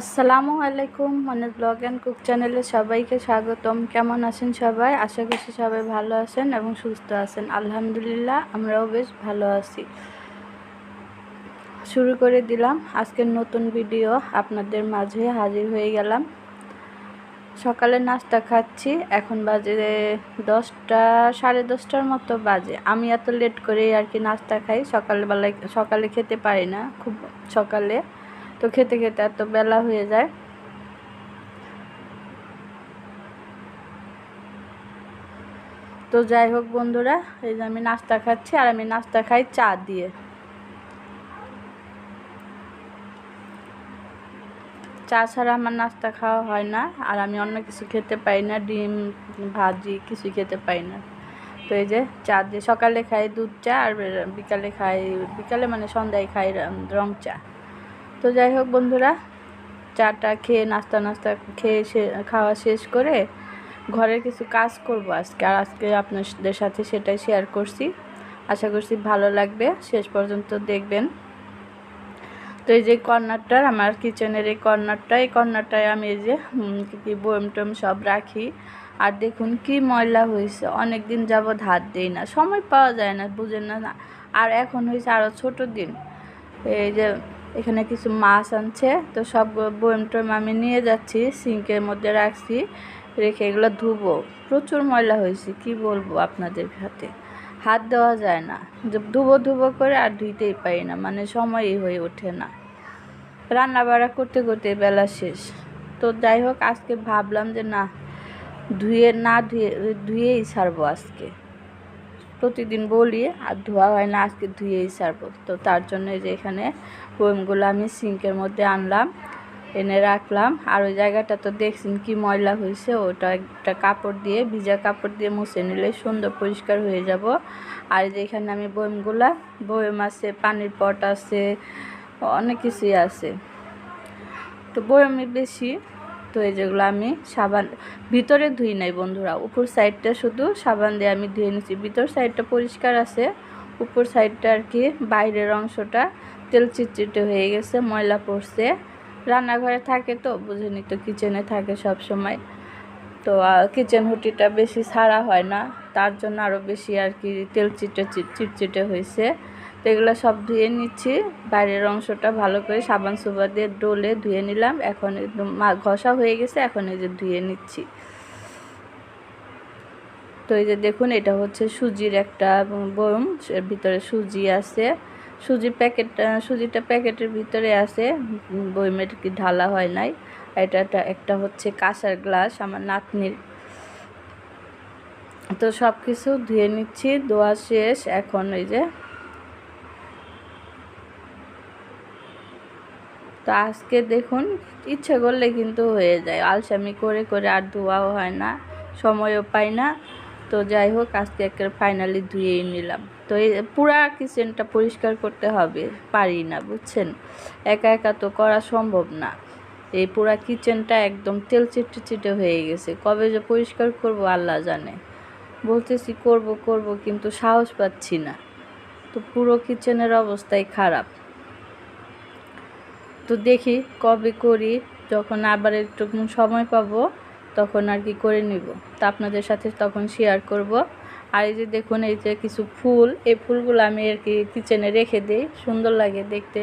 আসসালামু আলাইকুম মানে ব্লগ অ্যান্ড কুক চ্যানেলে সবাইকে স্বাগতম। কেমন আছেন সবাই? আশা করছি সবাই ভালো আছেন এবং সুস্থ আছেন। আলহামদুলিল্লাহ, আমরাও বেশ ভালো আছি। শুরু করে দিলাম আজকের নতুন ভিডিও। আপনাদের মাঝে হাজির হয়ে গেলাম। সকালে নাস্তা খাচ্ছি, এখন বাজে দশটা, সাড়ে দশটার মতো বাজে। আমি এত লেট করেই আর কি নাস্তা খাই। সকালবেলায়, সকালে খেতে পারি না, খুব সকালে। তো খেতে খেতে এত বেলা হয়ে যায়। তো যাই হোক বন্ধুরা, এই যে আমি নাস্তা খাচ্ছি আর আমি নাস্তা খাই চা দিয়ে। চা ছাড়া আমার নাস্তা খাওয়া হয় না আর আমি অন্য কিছু খেতে পাই না, ডিম, ভাজি কিছু খেতে পাই না। তো এই যে চা দিয়ে সকালে খাই দুধ চা আর বিকালে খাই, বিকালে মানে সন্ধ্যায় খাই রং চা। তো যাই হোক বন্ধুরা, চাটা খেয়ে নাস্তা নাস্তা খেয়ে খাওয়া শেষ করে ঘরের কিছু কাজ করব আজকে। আর আজকে আপনাদের সাথে সেটাই শেয়ার করছি। আশা করছি ভালো লাগবে। শেষ পর্যন্ত দেখবেন। তো এই যে কর্নারটার, আমার কিচেনের এই কর্নারটা, এই কর্নারটায় আমি এই যে কি বয়ম টম সব রাখি। আর দেখুন কি ময়লা হয়েছে। অনেক দিন যাবৎ হাত দিই না। সময় পাওয়া যায় না, বুঝেন না। আর এখন হয়েছে আরও ছোট দিন। এই যে এখানে কিছু মাছ আনছে। তো সব বয়ম টম আমি নিয়ে যাচ্ছি সিঙ্কের মধ্যে রাখছি, রেখে এগুলো ধুবো। প্রচুর ময়লা হয়েছে, কি বলব আপনাদের হাতে? হাত দেওয়া যায় না। ধুবো ধুবো করে আর ধুইতেই পারি না মানে সময়ই হয়ে ওঠে না। রান্না বাড়া করতে করতে বেলা শেষ। তো যাই হোক, আজকে ভাবলাম যে না, ধুয়ে না ধুয়ে, ধুয়েই ছাড়বো আজকে। প্রতিদিন বলি, আর ধোয়া হয় না, আজকে ধুয়েই ছাড়বো তো তার জন্য যে এখানে বয়মগুলো আমি সিঙ্কের মধ্যে আনলাম, এনে রাখলাম। আর ওই জায়গাটা তো দেখছেন কি ময়লা হয়েছে ওটা একটা কাপড় দিয়ে, ভিজা কাপড় দিয়ে মুছে নিলে সুন্দর পরিষ্কার হয়ে যাব। আর যেখানে আমি বয়মগুলা বয়ম আছে, পানির পট আছে, অনেক কিছুই আছে। তো বয়মে বেশি। তো এই যেগুলো আমি সাবান, ভিতরে ধুই নাই বন্ধুরা, উপর সাইডটা শুধু সাবান দিয়ে আমি ধুয়ে নিচ্ছি ভিতর সাইডটা পরিষ্কার আছে, উপর সাইডটা আর কি বাইরের অংশটা তেল চিটচিটে হয়ে গেছে, ময়লা পড়ছে। রান্নাঘরে থাকে তো, বুঝেনি তো কিচেনে থাকে সব সময় তো কিচেন হুটিটা বেশি ছাড়া হয় না, তার জন্য আরও বেশি আর কি তেল চিটে, চিটচিটে হয়েছে। তো এগুলো সব ধুয়ে নিচ্ছি। বাইরের অংশটা ভালো করে সাবান সুবা দিয়ে ডোলে ধুয়ে নিলাম। এখন একদম ঘষা হয়ে গেছে, এখন এই যে ধুয়ে নিচ্ছি। তো এই যে দেখুন, এটা হচ্ছে সুজির একটা এর ভিতরে সুজি আছে। সুজি প্যাকেটটা, সুজিটা প্যাকেটের ভিতরে আছে বইমের কি ঢালা হয় নাই। এটা একটা হচ্ছে কাঁসার গ্লাস আমার নাতনির। তো সব কিছু ধুয়ে নিচ্ছি, ধোয়া শেষ। এখন ওই যে তো আজকে দেখুন, ইচ্ছে করলে কিন্তু হয়ে যায়। আলসামি করে করে আর ধোয়াও হয় না, সময়ও পাই না। তো যাই হোক, আজকে একটা ফাইনালি ধুয়েই নিলাম। তো এই পুরা কিচেনটা পরিষ্কার করতে হবে, পারি না, বুঝছেন? একা একা তো করা সম্ভব না। এই পুরা কিচেনটা একদম তেল চিটে চিটে হয়ে গেছে। কবে যে পরিষ্কার করব আল্লাহ জানে। বলতেছি করব করব, কিন্তু সাহস পাচ্ছি না। তো পুরো কিচেনের অবস্থাই খারাপ। তো দেখি কবে করি, যখন আবার একটু সময় পাবো তখন আর কি করে নিব। তা আপনাদের সাথে তখন শেয়ার করব। আর এই যে দেখুন, এই যে কিছু ফুল, এই ফুলগুলো আমি আর কি কিচেনে রেখে দিই, সুন্দর লাগে দেখতে।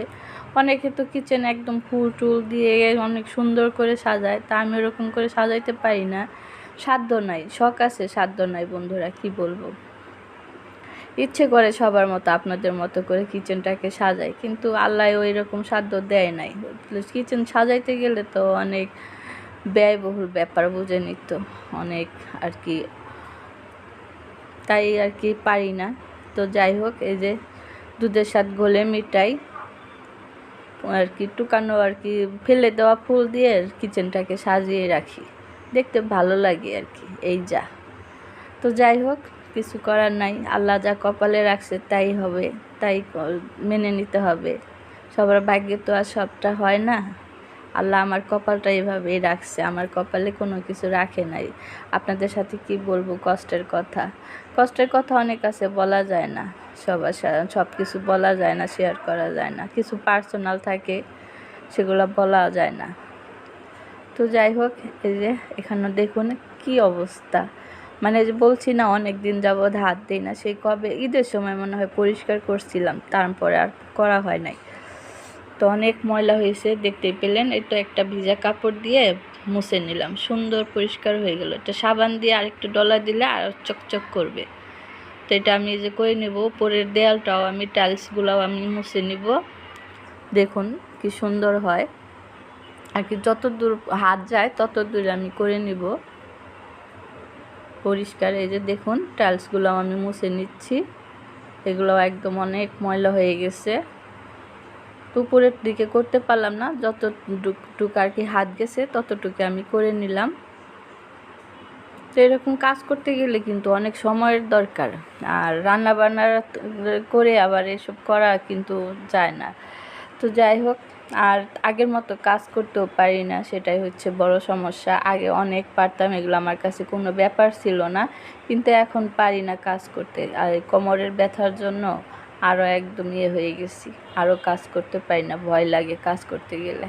অনেকে তো কিচেনে একদম ফুল টুল দিয়ে অনেক সুন্দর করে সাজায়, তা আমি ওরকম করে সাজাইতে পারি না। সাধ্য নাই, শখ আছে, সাধ্য নাই বন্ধুরা, কি বলব? ইচ্ছে করে সবার মতো আপনাদের মতো করে কিচেনটাকে সাজাই, কিন্তু আল্লাহ ওই রকম সাধ্য দেয় নাই। কিচেন সাজাইতে গেলে তো অনেক ব্যয়বহুল ব্যাপার, বুঝে নিত। অনেক আর কি। তাই আর কি পারি না। তো যাই হোক, এই যে দুধের স্বাদ গলে মিটাই, আর কি টুকানো আর কি ফেলে দেওয়া ফুল দিয়ে কিচেনটাকে সাজিয়ে রাখি। দেখতে ভালো লাগে আর কি, এই যা। তো যাই হোক কিছু করার নাই। আল্লাহ যা কপালে রাখছে তাই হবে, তাই মেনে নিতে হবে। সবার ভাগ্যে তো আর সবটা হয় না। আল্লাহ আমার কপালটা এভাবেই রাখছে, আমার কপালে কোনো কিছু রাখে নাই। আপনাদের সাথে কি বলব কষ্টের কথা? কষ্টের কথা অনেক আছে, বলা যায় না। সবার সব কিছু বলা যায় না শেয়ার করা যায় না। কিছু পার্সোনাল থাকে, সেগুলো বলা যায় না। তো যাই হোক, এই যে এখানে দেখুন কি অবস্থা। মানে যে বলছি না অনেক দিন হাত দিই না, সেই কবে, ঈদের সময় মনে হয় পরিষ্কার করছিলাম, তারপরে আর করা হয় নাই। তো অনেক ময়লা হয়েছে, দেখতেই পেলেন এটা একটা ভিজা কাপড় দিয়ে মুছে নিলাম, সুন্দর পরিষ্কার হয়ে গেল। এটা সাবান দিয়ে আরেকটু ডলা দিলে আর চকচক করবে। তো এটা আমি যে করে নেব, উপরের দেয়ালটাও আমি, টাইলসগুলোও আমি মুছে নিব। দেখুন কি সুন্দর হয়। আর কি যত দূর হাত যায় তত দূর আমি করে নিব। পরিষ্কার। এই যে দেখুন, টাইলসগুলো আমি মুছে নিচ্ছি। এগুলো একদম অনেক ময়লা হয়ে গেছে। উপরের দিকে করতে পারলাম না যতটুকু আর কি হাত গেছে ততটুকু আমি করে নিলাম। তো এরকম কাজ করতে গেলে কিন্তু অনেক সময়ের দরকার। আর রান্না বান্না করে আবার এসব করা কিন্তু যায় না। তো যাই হোক আর আগের মতো কাজ করতেও পারি না, সেটাই হচ্ছে বড় সমস্যা। আগে অনেক পারতাম, এগুলো আমার কাছে কোনো ব্যাপার ছিল না। কিন্তু এখন পারি না কাজ করতে। আর কোমরের ব্যথার জন্য আরও একদম ইয়ে হয়ে গেছি। আরও কাজ করতে পারি না, ভয় লাগে কাজ করতে গেলে।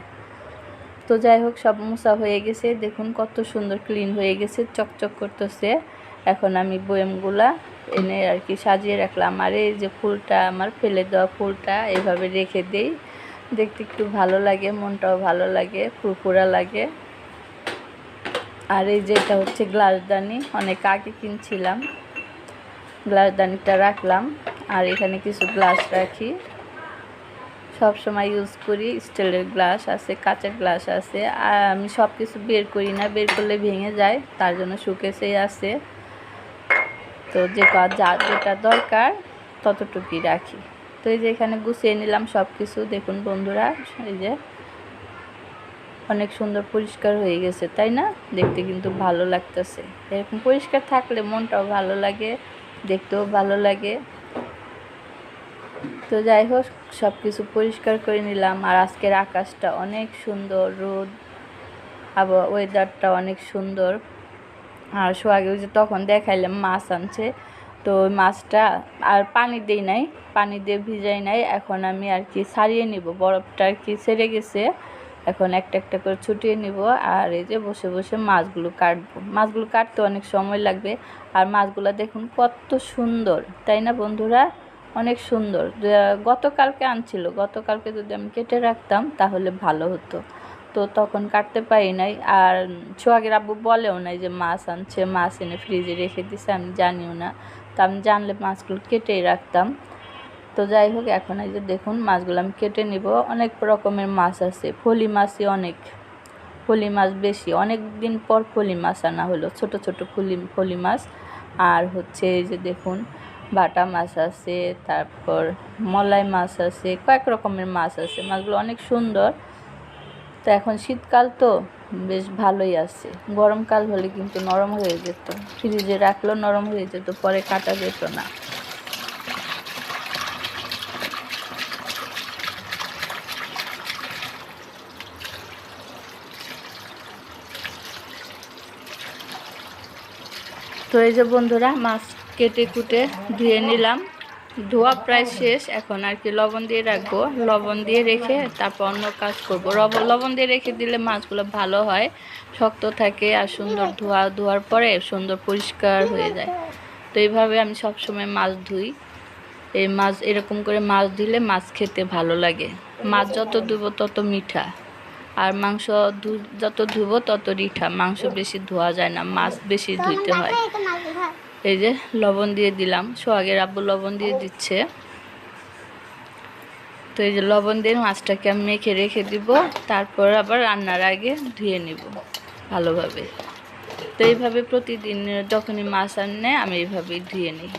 তো যাই হোক, সব মোছা হয়ে গেছে। দেখুন কত সুন্দর ক্লিন হয়ে গেছে, চকচক করতেছে। এখন আমি বয়েমগুলা এনে আর কি সাজিয়ে রাখলাম। আর এই যে ফুলটা, আমার ফেলে দেওয়া ফুলটা এভাবে রেখে দেই। দেখতে একটু ভালো লাগে, মনটাও ভালো লাগে, ফুরফুরা লাগে। আর এই যে এটা হচ্ছে গ্লাসদানি, অনেক আগে কিনছিলাম। গ্লাসদানিটা রাখলাম, আর এখানে কিছু গ্লাস রাখি। সব সময় ইউজ করি, স্টিলের গ্লাস আছে কাঁচের গ্লাস আছে। আর আমি সব কিছু বের করি না, বের করলে ভেঙে যায়, তার জন্য শুকেছেই আছে। তো যে যা, যেটা দরকার, ততটুকুই রাখি। তো এই যে এখানে গুছিয়ে নিলাম সব কিছু দেখুন বন্ধুরা, এই যে অনেক সুন্দর পরিষ্কার হয়ে গেছে, তাই না? দেখতে কিন্তু ভালো লাগতেছে। এরকম পরিষ্কার থাকলে মনটাও ভালো লাগে, দেখতেও ভালো লাগে। তো যাই হোক সব কিছু পরিষ্কার করে নিলাম। আর আজকের আকাশটা অনেক সুন্দর, রোদ আবার ওয়েদারটা অনেক সুন্দর। আর সোয়াগে যে তখন দেখাইলাম, মাছ আনছে। তো মাছটা আর পানি দিই নাই, পানি দিয়ে ভিজাই নাই। এখন আমি আর কি সারিয়ে নিব, বরফটা আর কি সেরে গেছে। এখন একটা একটা করে ছুটিয়ে নিব আর এই যে বসে বসে মাছগুলো কাটবো। মাছগুলো কাটতে অনেক সময় লাগবে আর মাছগুলো দেখুন কত সুন্দর, তাই না বন্ধুরা? অনেক সুন্দর। গতকালকে আনছিল, গতকালকে যদি আমি কেটে রাখতাম তাহলে ভালো হতো। তো তখন কাটতে পারি নাই আর সোহাগের আব্বু বলেও নাই যে মাছ আনছে, মাছ এনে ফ্রিজে রেখে দিছে, আমি জানিও না। আমি জানলে মাছগুলো কেটেই রাখতাম। তো যাই হোক, এখন এই যে দেখুন, মাছগুলো আমি কেটে নিব। অনেক রকমের মাছ আছে। ফলি মাছই অনেক। ফলি মাছ বেশি। অনেক দিন পর ফলি মাছ আনা হলো। ছোট ছোট ফলি ফলি মাছ। আর হচ্ছে এই যে দেখুন, বাটা মাছ আছে, তারপর মলাই মাছ আছে, কয়েক রকমের মাছ আছে। মাছগুলো অনেক সুন্দর। তো এখন শীতকাল তো। বেশ ভালোই আছে। গরমকাল হলে কিন্তু নরম হয়ে যেত। ফ্রিজে রাখলেও নরম হয়ে যেত, পরে কাটা যেত না। তো এই যে বন্ধুরা, মাছ কেটে কুটে ধুয়ে নিলাম। ধোয়া প্রায় শেষ, এখন আর কি লবণ দিয়ে রাখব। লবণ দিয়ে রেখে তারপর অন্য কাজ করব। লবণ দিয়ে রেখে দিলে মাছগুলো ভালো হয়, শক্ত থাকে আর সুন্দর ধোয়া ধোয়ার পরে সুন্দর পরিষ্কার হয়ে যায়। তো এইভাবে আমি সবসময় মাছ ধুই। এই মাছ, এরকম করে মাছ দিলে মাছ খেতে ভালো লাগে। মাছ যত ধুবো তত মিঠা। আর মাংস যত ধুবো তত রিঠা। মাংস বেশি ধোয়া যায় না, মাছ বেশি ধুইতে হয়। এই যে লবণ দিয়ে দিলাম। সোহাগের আব্বু লবণ দিয়ে দিচ্ছে। তো এই যে লবণ দিয়ে মাছটাকে আমি মেখে রেখে দিব। তারপর আবার রান্নার আগে ধুয়ে নিব ভালোভাবে। তো এইভাবে প্রতিদিন, যখনই মাছ আনে, আমি এইভাবেই ধুয়ে নিই।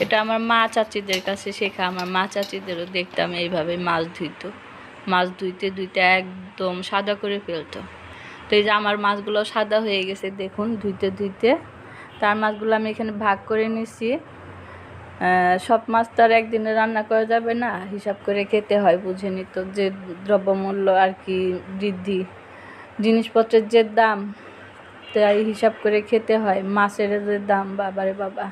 এটা আমার মা চাচিদের কাছে শেখা। আমার মা চাচিদেরও দেখতাম এইভাবে মাছ ধুইত। মাছ ধুইতে ধুইতে একদম সাদা করে ফেলতো। তো এই যে আমার মাছগুলো সাদা হয়ে গেছে, দেখুন, ধুইতে ধুইতে তার মাছগুলো আমি এখানে ভাগ করে নিছি। সব মাছ তো আর একদিনে রান্না করা যাবে না, হিসাব করে খেতে হয়, বুঝে নিত যে দ্রব্যমূল্য আর কি বৃদ্ধি। জিনিসপত্রের যে দাম, তাই হিসাব করে খেতে হয়, মাছের যে দাম, বাবারে বাবা।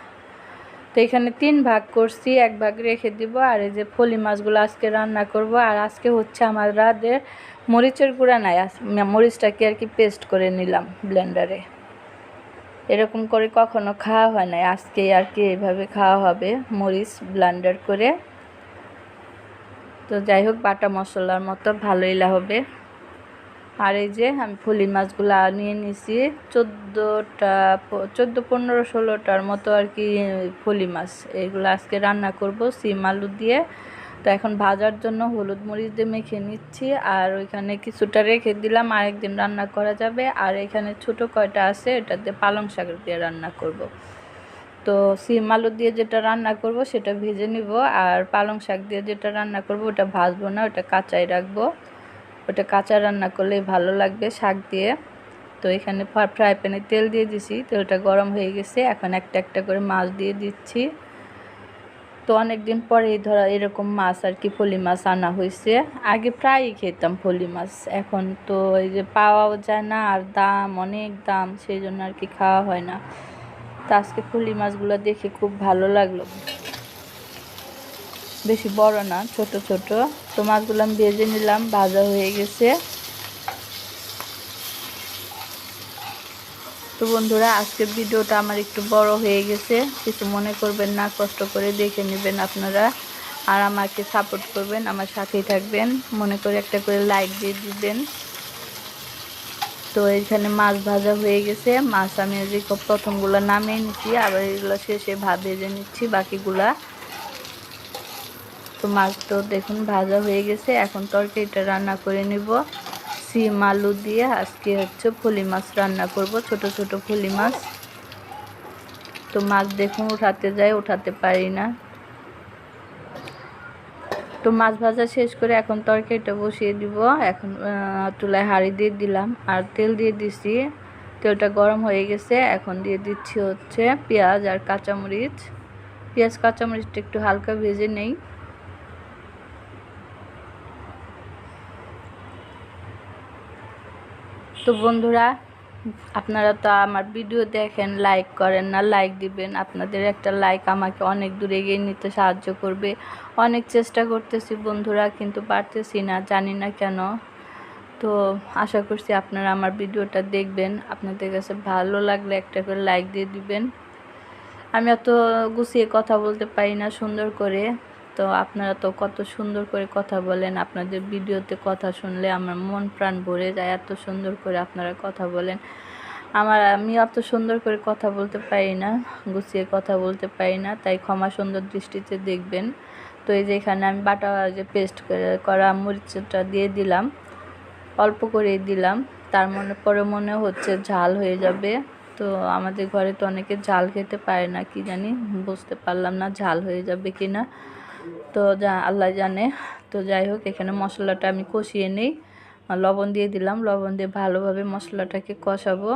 তো এখানে তিন ভাগ করছি, এক ভাগ রেখে দিব, আর এই যে ফলি মাছগুলো আজকে রান্না করব, আর আজকে হচ্ছে আমার রাদের মরিচের গুঁড়া নাই মরিচটাকে আর কি পেস্ট করে নিলাম ব্লেন্ডারে এরকম করে কখনো খাওয়া হয় না আজকে আর কি এইভাবে খাওয়া হবে, মরিচ ব্লেন্ডার করে। তো যাই হোক, বাটা মশলার মতো ভালোই হবে। আর এই যে আমি ফুলি মাছগুলো নিয়ে নিছি, চোদ্দোটা চোদ্দ, পনেরো, ষোলোটার মতো আর কি ফুলি মাছ। এগুলো আজকে রান্না করব, সিম আলু দিয়ে। তো এখন ভাজার জন্য হলুদ মরিচ দিয়ে মেখে নিচ্ছি, আর ওইখানে কিছুটা রেখে দিলাম, আরেকদিন রান্না করা যাবে। আর এখানে ছোট কয়টা আছে এটাতে পালং শাক দিয়ে রান্না করব। তো সিম আলু দিয়ে যেটা রান্না করব, সেটা ভেজে নিব। আর পালং শাক দিয়ে যেটা রান্না করব, ওটা ভাজবো না, ওটা কাঁচাই রাখব। ওটা কাঁচা রান্না করলেই ভালো লাগবে শাক দিয়ে। তো এখানে ফ্রাই প্যানে তেল দিয়ে দিছি, তেলটা গরম হয়ে গেছে। এখন একটা একটা করে মাছ দিয়ে দিচ্ছি। তো অনেক দিন পরে ধরা, এরকম মাছ আর কি ফলি মাছ আনা হয়েছে। আগে প্রায়ই খেতাম ফলি মাছ, এখন তো এই যে পাওয়াও যায় না, আর দাম, অনেক দাম, সেই জন্য আর কি খাওয়া হয় না। তো আজকে ফলি মাছগুলো দেখে খুব ভালো লাগল। বেশি বড় না, ছোট ছোট। তো মাছগুলো আমি ভেজে নিলাম, ভাজা হয়ে গেছে। তো বন্ধুরা, আজকের ভিডিওটা আমার একটু বড় হয়ে গেছে। কিছু মনে করবেন না, কষ্ট করে দেখে নেবেন আপনারা। আর আমাকে সাপোর্ট করবেন, আমার সাথেই থাকবেন। মনে করে একটা করে লাইক দিয়ে দিবেন। তো এখানে মাছ ভাজা হয়ে গেছে। মাছ আমি যে প্রথমগুলো নামিয়ে নিচ্ছি, আবার এগুলো শেষে ভাত ভেজে নিচ্ছি, বাকিগুলা। তো মাছ তো দেখুন ভাজা হয়ে গেছে। এখন তরকারিটা রান্না করে নিব। সিম আলু দিয়ে আজকে হচ্ছে ফলি মাছ রান্না করব, ছোট ছোট ফলি মাছ। তো মাছ দেখুন উঠাতে যায়, উঠাতে পারি না। তো মাছ ভাজা শেষ করে এখন তরকারিটা বসিয়ে দিব। এখন চুলায় হাঁড়ি দিয়ে দিলাম আর তেল দিয়ে দিছি। তেলটা গরম হয়ে গেছে, এখন দিয়ে দিচ্ছি হচ্ছে পেঁয়াজ আর কাঁচামরিচ। পেঁয়াজ, কাঁচামরিচটা একটু হালকা ভেজে নেই। তো বন্ধুরা, আপনারা তো আমার ভিডিও দেখেন লাইক করেন না লাইক দিবেন। আপনাদের একটা লাইক আমাকে অনেক দূরে এগিয়ে নিতে সাহায্য করবে। অনেক চেষ্টা করতেছি বন্ধুরা, কিন্তু পারতেছি না, জানি না কেন। তো আশা করছি আপনারা আমার ভিডিওটা দেখবেন। আপনাদের কাছে ভালো লাগলে একটা করে লাইক দিয়ে দিবেন। আমি এত গুছিয়ে কথা বলতে পারি না সুন্দর করে। তো আপনারা তো কত সুন্দর করে কথা বলেন, আপনাদের ভিডিওতে কথা শুনলে আমার মন প্রাণ ভরে যায়, এত সুন্দর করে আপনারা কথা বলেন। আমার আমি অত সুন্দর করে কথা বলতে পারি না, গুছিয়ে কথা বলতে পারি না, তাই ক্ষমা সুন্দর দৃষ্টিতে দেখবেন। তো এই যে এখানে আমি বাটা যে পেস্ট করা মরিচটা দিয়ে দিলাম, অল্প করেই দিলাম, তার মনে, পরে মনে হচ্ছে ঝাল হয়ে যাবে। তো আমাদের ঘরে তো অনেকে ঝাল খেতে পারে না, কি জানি, বুঝতে পারলাম না ঝাল হয়ে যাবে কি না তো যা, আল্লাহ জানে। তো যাই হোক, এখানে মশলাটা আমি কষিয়ে নিই। লবণ দিয়ে দিলাম। লবণ দিয়ে ভালোভাবে মশলাটাকে কষাবো।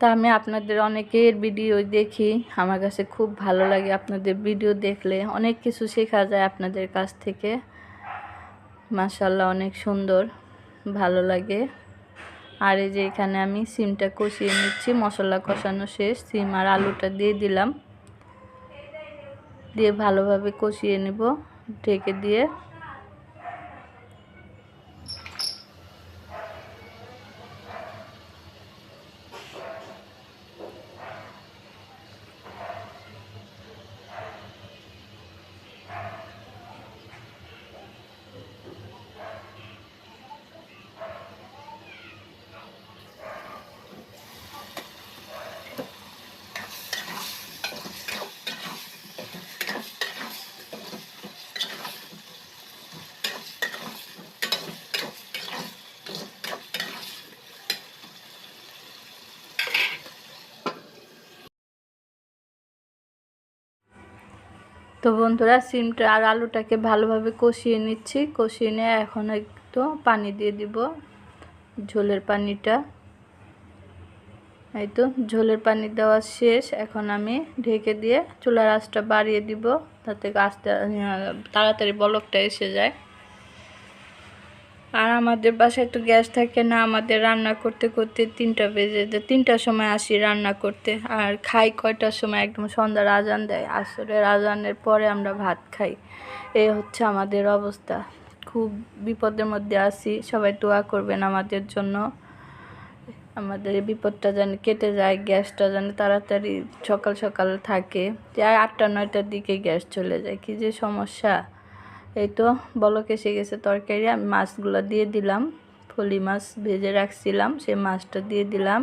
তা আমি আপনাদের অনেকের ভিডিও দেখি। আমার কাছে খুব ভালো লাগে আপনাদের ভিডিও দেখলে। অনেক কিছু শেখা যায় আপনাদের কাছ থেকে। মাসাল্লাহ অনেক সুন্দর। ভালো লাগে। আর এই যে এখানে আমি সিমটা কষিয়ে নিচ্ছি, মশলা কষানো শেষ, সিম আর আলুটা দিয়ে দিলাম। দিয়ে ভালোভাবে কষিয়ে নেব, ঢেকে দিয়ে। তো বন্ধুরা, সিমটা আর আলুটাকে ভালোভাবে কষিয়ে নিচ্ছি। কষিয়ে নিয়ে এখন একটু পানি দিয়ে দিব ঝোলের পানিটা। এই তো, ঝোলের পানি দেওয়া শেষ। এখন আমি ঢেকে দিয়ে চুলার আঁচটা বাড়িয়ে দিব তাতে আস্তে তাড়াতাড়ি বলকটা এসে যায়। আর আমাদের বাসায় তো গ্যাস থাকে না, আমাদের রান্না করতে করতে তিনটা বেজে যায়, তিনটার সময় আসি রান্না করতে। আর খাই কয়টার সময়? একদম সন্ধ্যার আজান দেয়, আসরের আজানের পরে আমরা ভাত খাই। এই হচ্ছে আমাদের অবস্থা। খুব বিপদের মধ্যে আছি, সবাই দোয়া করবেন আমাদের জন্য। আমাদের বিপদটা যেন কেটে যায়, গ্যাসটা যেন তাড়াতাড়ি সকাল সকাল থাকে। প্রায় আটটা, নয়টার দিকে গ্যাস চলে যায়, কি যে সমস্যা। এই তো বলক এসে গেছে তরকারি, আমি মাছগুলো দিয়ে দিলাম। ফলি মাছ ভেজে রাখছিলাম, সেই মাছটা দিয়ে দিলাম।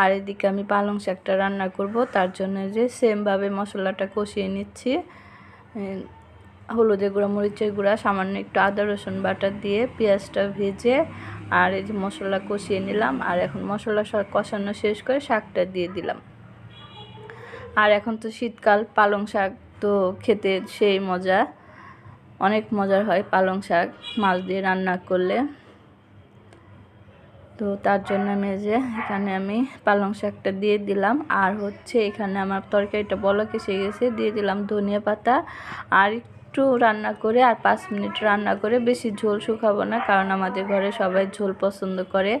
আর এদিকে আমি পালং শাকটা রান্না করব, তার জন্য যে সেমভাবে মশলাটা কষিয়ে নিচ্ছি। হলুদের গুঁড়া, মরিচের গুঁড়া, সামান্য একটু আদা, রসুন বাটা দিয়ে পেঁয়াজটা ভেজে আর এই যে মশলা কষিয়ে নিলাম। আর এখন মশলা কষানো শেষ করে শাকটা দিয়ে দিলাম। আর এখন তো শীতকাল, পালং শাক তো খেতে সেই মজা। অনেক মজার হয় পালং শাক, মাছ দিয়ে রান্না করলে। তো তার জন্য আমি যে এখানে আমি পালং শাকটা দিয়ে দিলাম। আর হচ্ছে এখানে আমার তরকারিটা বলক এসে গেছে, দিয়ে দিলাম ধনিয়া পাতা। আর একটু রান্না করে আর পাঁচ মিনিট রান্না করে বেশি ঝোল শুকাবো না, কারণ আমাদের ঘরে সবাই ঝোল পছন্দ করে।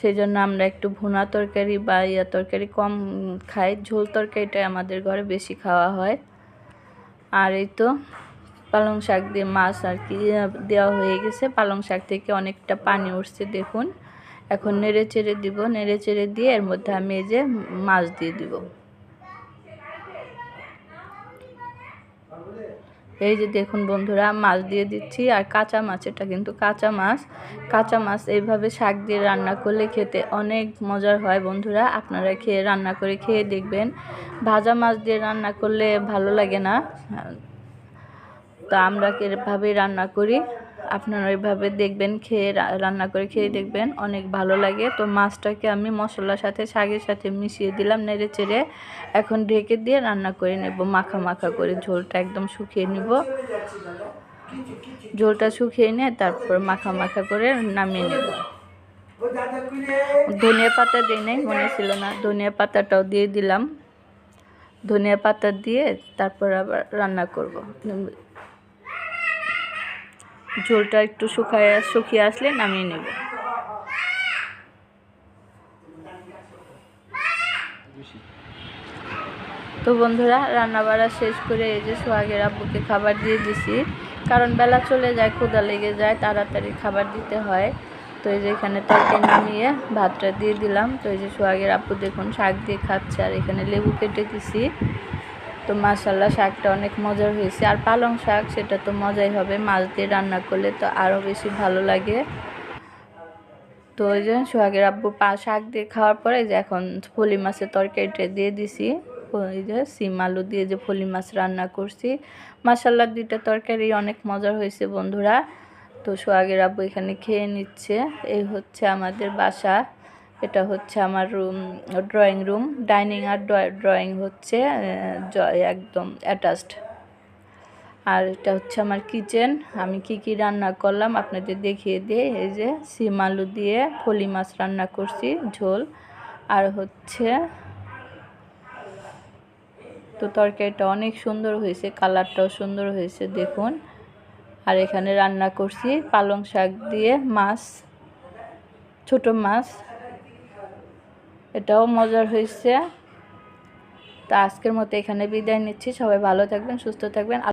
সেই জন্য আমরা একটু ভুনা তরকারি বা ইয়া তরকারি কম খাই। ঝোল তরকারিটাই আমাদের ঘরে বেশি খাওয়া হয়। আর এই তো পালং শাক দিয়ে মাছ আর কি দেওয়া হয়ে গেছে। পালং শাক থেকে অনেকটা পানি উঠছে, দেখুন। এখন নেড়ে চেড়ে দিব, নেড়ে চেড়ে দিয়ে এর মধ্যে আমি এই যে মাছ দিয়ে দিব। এই যে দেখুন বন্ধুরা, মাছ দিয়ে দিচ্ছি। আর কাঁচা মাছ, এটা কিন্তু কাঁচা মাছ। কাঁচা মাছ এইভাবে শাক দিয়ে রান্না করলে খেতে অনেক মজার হয় বন্ধুরা। আপনারা খেয়ে, রান্না করে খেয়ে দেখবেন। ভাজা মাছ দিয়ে রান্না করলে ভালো লাগে না। তো আমরা এভাবেই রান্না করি? আপনারা ওইভাবে দেখবেন, খেয়ে রান্না করে খেয়ে দেখবেন। অনেক ভালো লাগে। তো মাছটাকে আমি মশলার সাথে শাগের সাথে মিশিয়ে দিলাম নেড়ে চেড়ে। এখন ঢেকে দিয়ে রান্না করে নেব, মাখা মাখা করে। ঝোলটা একদম শুকিয়ে নিব। ঝোলটা শুকিয়ে নিয়ে তারপর মাখা মাখা করে নামিয়ে নেব। ধনিয়া পাতা দিই নাই, মনে ছিল না। ধনিয়া পাতাটাও দিয়ে দিলাম। ধনিয়া পাতা দিয়ে তারপর আবার রান্না করব। ঝোলটা একটু শুকায়, শুকিয়ে আসলে নামিয়ে নেব। তো বন্ধুরা রান্না বাড়া শেষ করে এই যে সোহাগের আব্বুকে খাবার দিয়ে দিছি। কারণ বেলা চলে যায় ক্ষুদা লেগে যায়, তাড়াতাড়ি খাবার দিতে হয়। তো এই যে এখানে তরকারি নামিয়ে ভাতটা দিয়ে দিলাম। তো এই যে সোহাগের আব্বু দেখুন শাক দিয়ে খাচ্ছে আর এখানে লেবু কেটে দিছি। তো মাসাল্লাহ শাকটা অনেক মজার হয়েছে। আর পালং শাক, সেটা তো মজাই হবে। মাছ দিয়ে রান্না করলে তো আরও বেশি ভালো লাগে। তো ওই যে সোহাগের আব্বু পা শাক দিয়ে খাওয়ার পরে যে এখন ফলি মাছের তরকারিটা দিয়ে দিছি। ওই যে সিম আলু দিয়ে যে ফলি মাছ রান্না করছি। মাসাল্লাহ দুইটা তরকারি অনেক মজার হয়েছে বন্ধুরা। তো সোহাগের আব্বু এখানে খেয়ে নিচ্ছে। এই হচ্ছে আমাদের বাসা। এটা হচ্ছে আমার রুম ড্রয়িং রুম ডাইনিং আর ড্রয়িং হচ্ছে একদম অ্যাটাচড আর এটা হচ্ছে আমার কিচেন আমি কি কি রান্না করলাম আপনাদের দেখিয়ে দিয়ে এই যে সিম আলু দিয়ে ফলি মাছ রান্না করছি, ঝোল। আর হচ্ছে তো তরকারিটা অনেক সুন্দর হয়েছে, কালারটাও সুন্দর হয়েছে, দেখুন। আর এখানে রান্না করছি পালং শাক দিয়ে মাছ, ছোট মাছ। এটাও মজার হয়েছে। তা আজকের মতো এখানে বিদায় নিচ্ছি। সবাই ভালো থাকবেন সুস্থ থাকবেন।